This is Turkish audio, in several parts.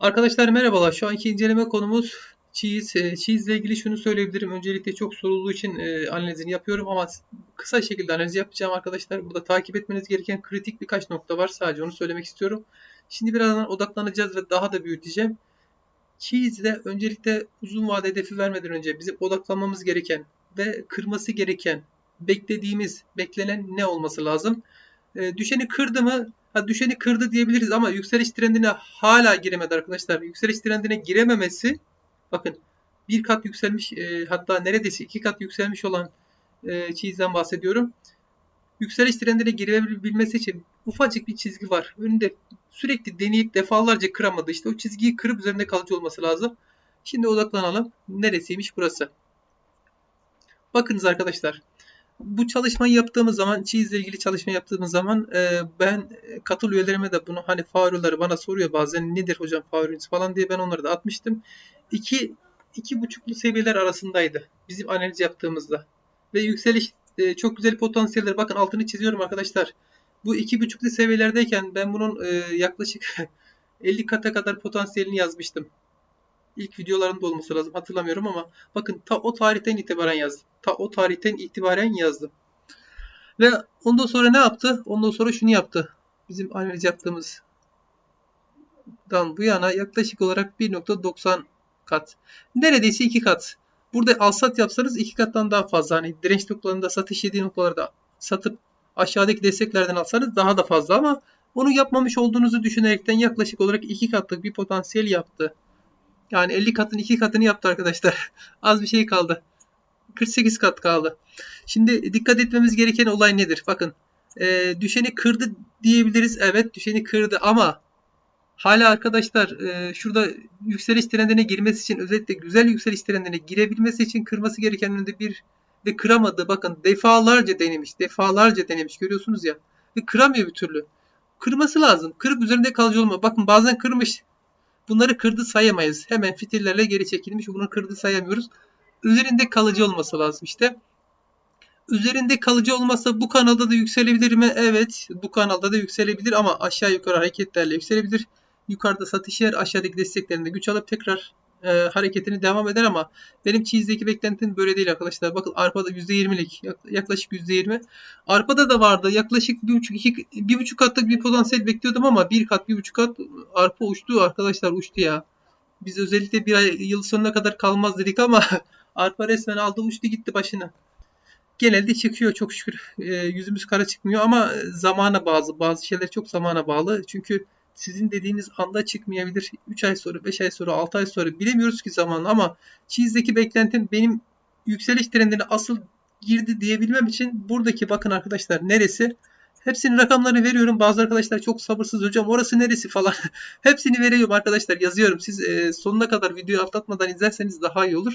Arkadaşlar merhabalar. Şu anki inceleme konumuz cheese. E, cheese ile ilgili şunu söyleyebilirim. Öncelikle çok sorulduğu için e, analizini yapıyorum ama kısa şekilde analiz yapacağım arkadaşlar. Burada takip etmeniz gereken kritik birkaç nokta var. Sadece onu söylemek istiyorum. Şimdi birazdan odaklanacağız ve daha da büyüteceğim. Cheese ile öncelikle uzun vade hedefi vermeden önce bizim odaklanmamız gereken ve kırması gereken, beklediğimiz, beklenen ne olması lazım? E, düşeni kırdı mı Ha, düşeni kırdı diyebiliriz ama yükseliş trendine hala giremedi arkadaşlar. Yükseliş trendine girememesi bakın bir kat yükselmiş e, hatta neredeyse iki kat yükselmiş olan e, çizgiden bahsediyorum. Yükseliş trendine girebilmesi için ufacık bir çizgi var. Önünde sürekli deneyip defalarca kıramadı. İşte o çizgiyi kırıp üzerinde kalıcı olması lazım. Şimdi odaklanalım. Neresiymiş burası? Bakınız arkadaşlar bu çalışmayı yaptığımız zaman, cheese ilgili çalışma yaptığımız zaman e, ben katıl üyelerime de bunu hani favorileri bana soruyor bazen nedir hocam favoriniz falan diye ben onları da atmıştım. İki, iki buçuklu seviyeler arasındaydı bizim analiz yaptığımızda. Ve yükseliş e, çok güzel potansiyeller. Bakın altını çiziyorum arkadaşlar. Bu iki buçuklu seviyelerdeyken ben bunun e, yaklaşık 50 kata kadar potansiyelini yazmıştım. İlk videolarında olması lazım hatırlamıyorum ama bakın ta o tarihten itibaren yazdım. Ta o tarihten itibaren yazdım. Ve ondan sonra ne yaptı? Ondan sonra şunu yaptı. Bizim analiz yaptığımızdan bu yana yaklaşık olarak 1.90 kat. Neredeyse 2 kat. Burada alsat yapsanız 2 kattan daha fazla. Hani direnç noktalarında satış yediği noktalarda satıp aşağıdaki desteklerden alsanız daha da fazla ama onu yapmamış olduğunuzu düşünerekten yaklaşık olarak 2 katlık bir potansiyel yaptı. Yani 50 katın 2 katını yaptı arkadaşlar. Az bir şey kaldı. 48 kat kaldı. Şimdi dikkat etmemiz gereken olay nedir? Bakın e, düşeni kırdı diyebiliriz. Evet düşeni kırdı ama hala arkadaşlar e, şurada yükseliş trendine girmesi için özellikle güzel yükseliş trendine girebilmesi için kırması gereken önünde bir ve kıramadı. Bakın defalarca denemiş. Defalarca denemiş. Görüyorsunuz ya. Ve kıramıyor bir türlü. Kırması lazım. Kırıp üzerinde kalıcı olma. Bakın bazen kırmış. Bunları kırdı sayamayız. Hemen fitillerle geri çekilmiş. Bunu kırdı sayamıyoruz. Üzerinde kalıcı olması lazım işte. Üzerinde kalıcı olmasa bu kanalda da yükselebilir mi? Evet. Bu kanalda da yükselebilir ama aşağı yukarı hareketlerle yükselebilir. Yukarıda satış yer aşağıdaki desteklerinde güç alıp tekrar e, hareketini devam eder ama benim cheese'deki beklentim böyle değil arkadaşlar. Bakın arpada %20'lik yaklaşık %20. Arpada da vardı. Yaklaşık 1.5 1.5 katlık bir potansiyel bekliyordum ama bir kat 1.5 kat arpa uçtu arkadaşlar uçtu ya. Biz özellikle bir ay yıl sonuna kadar kalmaz dedik ama arpa resmen aldı uçtu gitti başına. Genelde çıkıyor çok şükür. E, yüzümüz kara çıkmıyor ama zamana bazı bazı şeyler çok zamana bağlı. Çünkü sizin dediğiniz anda çıkmayabilir. 3 ay sonra, 5 ay sonra, 6 ay sonra bilemiyoruz ki zamanla ama cheese'deki beklentim benim yükseliş trendine asıl girdi diyebilmem için buradaki bakın arkadaşlar neresi? Hepsinin rakamlarını veriyorum. Bazı arkadaşlar çok sabırsız hocam orası neresi falan. Hepsini veriyorum arkadaşlar yazıyorum. Siz e, sonuna kadar videoyu atlatmadan izlerseniz daha iyi olur.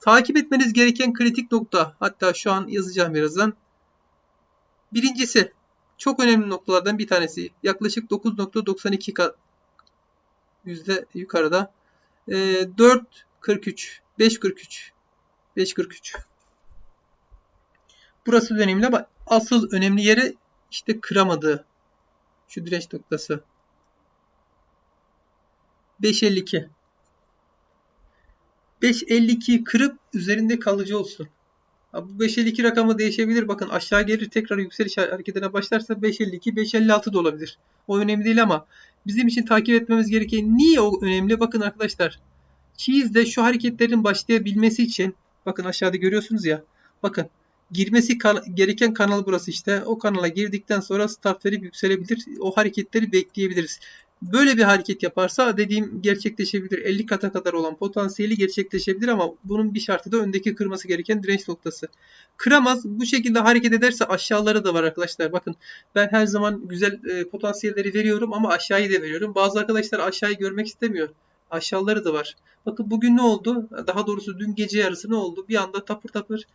Takip etmeniz gereken kritik nokta. Hatta şu an yazacağım birazdan. Birincisi çok önemli noktalardan bir tanesi. Yaklaşık 9.92 yüzde yukarıda. E, 4.43 5.43 5.43 Burası önemli ama asıl önemli yeri işte kıramadığı şu direnç noktası. 5.52 5.52'yi kırıp üzerinde kalıcı olsun. Bu 5.52 rakamı değişebilir. Bakın aşağı gelir tekrar yükseliş hareketine başlarsa 5.52, 5.56 da olabilir. O önemli değil ama bizim için takip etmemiz gereken niye o önemli? Bakın arkadaşlar. Cheese'de şu hareketlerin başlayabilmesi için bakın aşağıda görüyorsunuz ya. Bakın girmesi kan gereken kanal burası işte. O kanala girdikten sonra start verip yükselebilir. O hareketleri bekleyebiliriz. Böyle bir hareket yaparsa dediğim gerçekleşebilir. 50 kata kadar olan potansiyeli gerçekleşebilir ama bunun bir şartı da öndeki kırması gereken direnç noktası. Kıramaz. Bu şekilde hareket ederse aşağıları da var arkadaşlar. Bakın ben her zaman güzel e, potansiyelleri veriyorum ama aşağıyı da veriyorum. Bazı arkadaşlar aşağıyı görmek istemiyor. Aşağıları da var. Bakın bugün ne oldu? Daha doğrusu dün gece yarısı ne oldu? Bir anda tapır tapır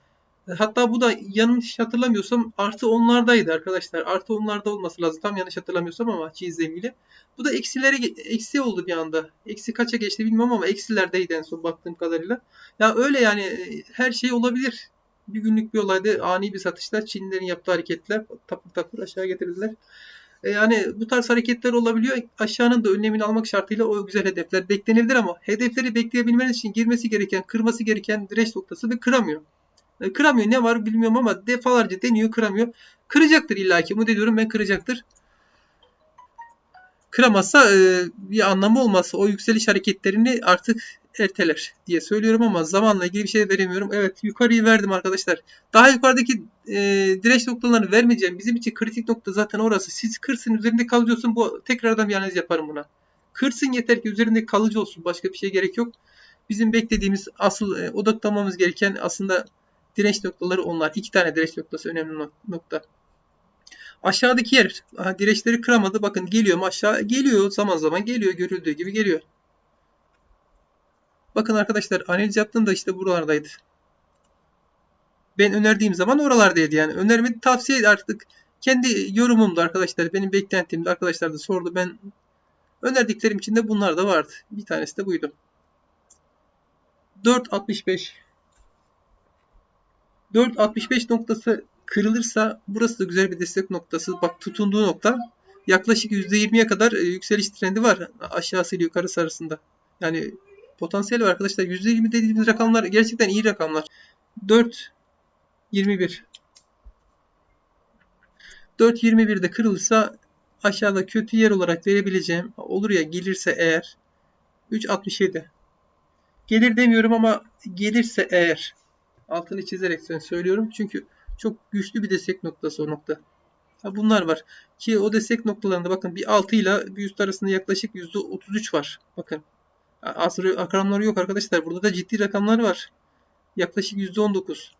Hatta bu da yanlış hatırlamıyorsam artı onlardaydı arkadaşlar. Artı onlarda olması lazım. Tam yanlış hatırlamıyorsam ama ilgili. Bu da eksilere eksi oldu bir anda. Eksi kaça geçti bilmiyorum ama eksilerdeydi en son baktığım kadarıyla. Ya öyle yani e, her şey olabilir. Bir günlük bir olayda ani bir satışlar Çinlilerin yaptığı hareketler tapır tapır aşağı getirdiler. E, yani bu tarz hareketler olabiliyor. Aşağının da önlemini almak şartıyla o güzel hedefler beklenebilir ama hedefleri bekleyebilmeniz için girmesi gereken, kırması gereken direnç noktası ve kıramıyor. E, kıramıyor. Ne var bilmiyorum ama defalarca deniyor, kıramıyor. Kıracaktır illaki. Umut ediyorum ben kıracaktır. Kıramazsa e, bir anlamı olmaz. O yükseliş hareketlerini artık erteler diye söylüyorum ama zamanla ilgili bir şey veremiyorum. Evet yukarıyı verdim arkadaşlar. Daha yukarıdaki e, direnç noktalarını vermeyeceğim. Bizim için kritik nokta zaten orası. Siz kırsın üzerinde kalıcı olsun. Bu tekrardan bir analiz yaparım buna. Kırsın yeter ki üzerinde kalıcı olsun. Başka bir şey gerek yok. Bizim beklediğimiz asıl e, odaklanmamız gereken aslında direnç noktaları onlar. İki tane direnç noktası önemli nokta. Aşağıdaki yer direçleri kıramadı. Bakın geliyor mu aşağı? Geliyor. Zaman zaman geliyor. Görüldüğü gibi geliyor. Bakın arkadaşlar analiz yaptığımda işte buralardaydı. Ben önerdiğim zaman oralardaydı yani. Önermedi tavsiye artık kendi yorumumdu arkadaşlar. Benim beklentimdi. Arkadaşlar da sordu. Ben önerdiklerim içinde bunlar da vardı. Bir tanesi de buydu. 4.65 4.65 noktası kırılırsa burası da güzel bir destek noktası. Bak tutunduğu nokta yaklaşık %20'ye kadar e, yükseliş trendi var aşağısı ile yukarısı arasında. Yani potansiyel var arkadaşlar. %20 dediğimiz rakamlar gerçekten iyi rakamlar. 4 21 4.21'de kırılırsa aşağıda kötü yer olarak verebileceğim olur ya gelirse eğer 3.67 gelir demiyorum ama gelirse eğer altını çizerek söylüyorum. Çünkü çok güçlü bir destek noktası o nokta. Ha bunlar var. Ki o destek noktalarında bakın bir 6 ile bir üst arasında yaklaşık %33 var. Bakın. Az rakamları yok arkadaşlar. Burada da ciddi rakamlar var. Yaklaşık %19.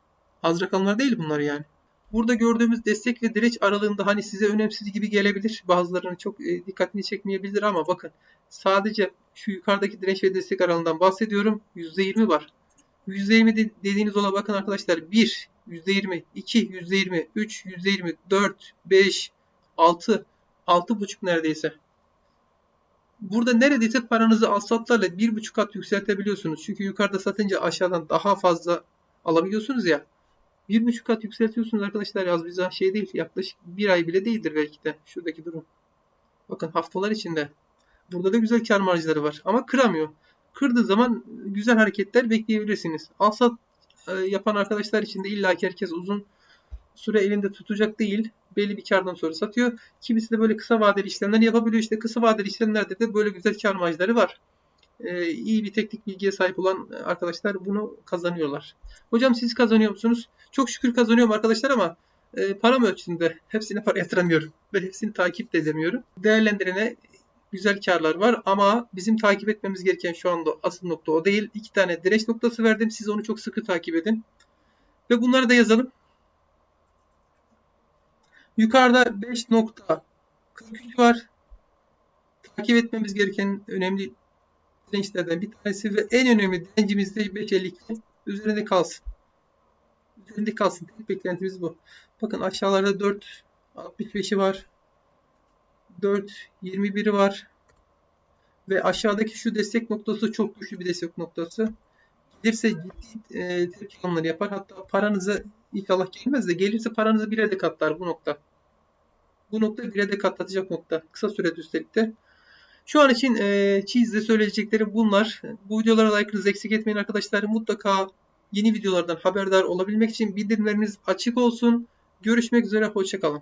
Az rakamlar değil bunlar yani. Burada gördüğümüz destek ve direnç aralığında hani size önemsiz gibi gelebilir. Bazılarının çok e, dikkatini çekmeyebilir ama bakın sadece şu yukarıdaki direnç ve destek aralığından bahsediyorum. %20 var. %20 dediğiniz ola bakın arkadaşlar 1, %20, 2, %20, 3, %20, 4, 5, 6, 6,5 neredeyse. Burada neredeyse paranızı alsatlarla 1,5 kat yükseltebiliyorsunuz. Çünkü yukarıda satınca aşağıdan daha fazla alabiliyorsunuz ya. 1,5 kat yükseltiyorsunuz arkadaşlar az bize şey değil. Yaklaşık bir ay bile değildir belki de şuradaki durum. Bakın haftalar içinde. Burada da güzel kar marjları var ama kıramıyor. Kırdığı zaman güzel hareketler bekleyebilirsiniz. Alsat e, yapan arkadaşlar için de illa ki herkes uzun süre elinde tutacak değil. Belli bir kardan sonra satıyor. Kimisi de böyle kısa vadeli işlemler yapabiliyor. İşte kısa vadeli işlemlerde de böyle güzel kar marjları var. Ee, iyi bir teknik bilgiye sahip olan arkadaşlar bunu kazanıyorlar. Hocam siz kazanıyor musunuz? Çok şükür kazanıyorum arkadaşlar ama e, param ölçüsünde hepsine para yatıramıyorum. Ve hepsini takip de edemiyorum. Değerlendirene güzel karlar var ama bizim takip etmemiz gereken şu anda asıl nokta o değil. İki tane direnç noktası verdim. Siz onu çok sıkı takip edin. Ve bunları da yazalım. Yukarıda 5.43 var. Takip etmemiz gereken önemli dirençlerden bir tanesi ve en önemli direncimiz de 5.52 üzerinde kalsın. Üzerinde kalsın. Tek beklentimiz bu. Bakın aşağılarda 4.65'i var. 4.21'i var. Ve aşağıdaki şu destek noktası çok güçlü bir destek noktası. Gelirse ciddi e, tepki alımları yapar. Hatta paranızı inşallah gelmez de gelirse paranızı bire de katlar bu nokta. Bu nokta bire de katlatacak nokta. Kısa sürede üstelik de. Şu an için e, Cheese'de söyleyeceklerim bunlar. Bu videolara like'ınızı eksik etmeyin arkadaşlar. Mutlaka yeni videolardan haberdar olabilmek için bildirimleriniz açık olsun. Görüşmek üzere. Hoşçakalın.